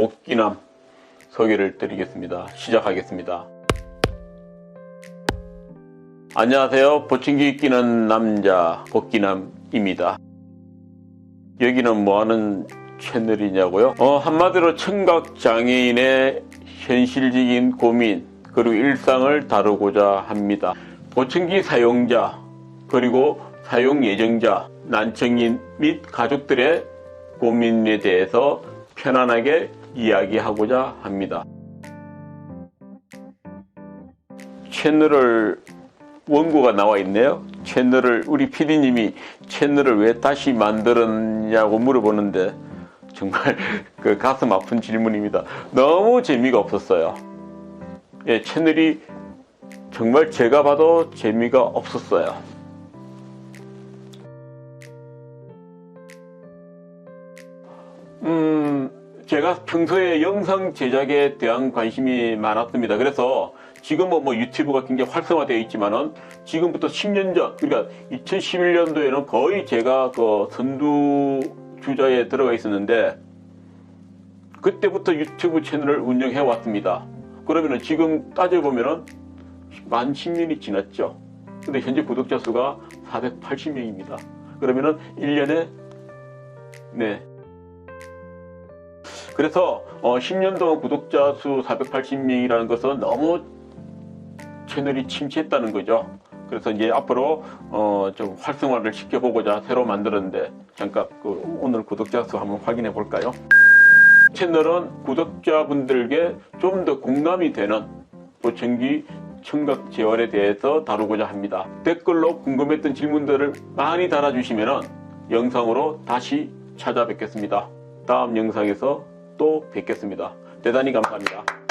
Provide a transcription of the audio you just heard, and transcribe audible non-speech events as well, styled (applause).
복귀남 소개를 드리겠습니다. 시작하겠습니다. 안녕하세요. 보청기 끼는 남자 복귀남입니다. 여기는 뭐하는 채널이냐고요? 어, 한마디로 청각장애인의 현실적인 고민 그리고 일상을 다루고자 합니다. 보청기 사용자 그리고 사용 예정자, 난청인 및 가족들의 고민에 대해서 편안하게 이야기하고자 합니다. 채널을 원고가 나와 있네요. 채널을 우리 PD님이 채널을 왜 다시 만들었냐고 물어보는데 정말 (laughs) 그 가슴 아픈 질문입니다. 너무 재미가 없었어요. 예, 채널이 정말 제가 봐도 재미가 없었어요. 음, 제가 평소에 영상 제작에 대한 관심이 많았습니다. 그래서 지금은 뭐 유튜브가 굉장히 활성화되어 있지만은 지금부터 10년 전, 그러니까 2011년도에는 거의 제가 그 선두 주자에 들어가 있었는데 그때부터 유튜브 채널을 운영해 왔습니다. 그러면은 지금 따져보면은 만 10년이 지났죠. 근데 현재 구독자 수가 480명입니다. 그러면은 1년에 네. 그래서 어, 10년 동안 구독자 수 480명이라는 것은 너무 채널이 침체했다는 거죠. 그래서 이제 앞으로 어, 좀 활성화를 시켜보고자 새로 만들었는데 잠깐 그 오늘 구독자 수 한번 확인해 볼까요? 채널은 구독자분들께 좀 더 공감이 되는 보청기 청각 재활에 대해서 다루고자 합니다. 댓글로 궁금했던 질문들을 많이 달아주시면 영상으로 다시 찾아뵙겠습니다. 다음 영상에서 또 뵙겠습니다. 대단히 감사합니다.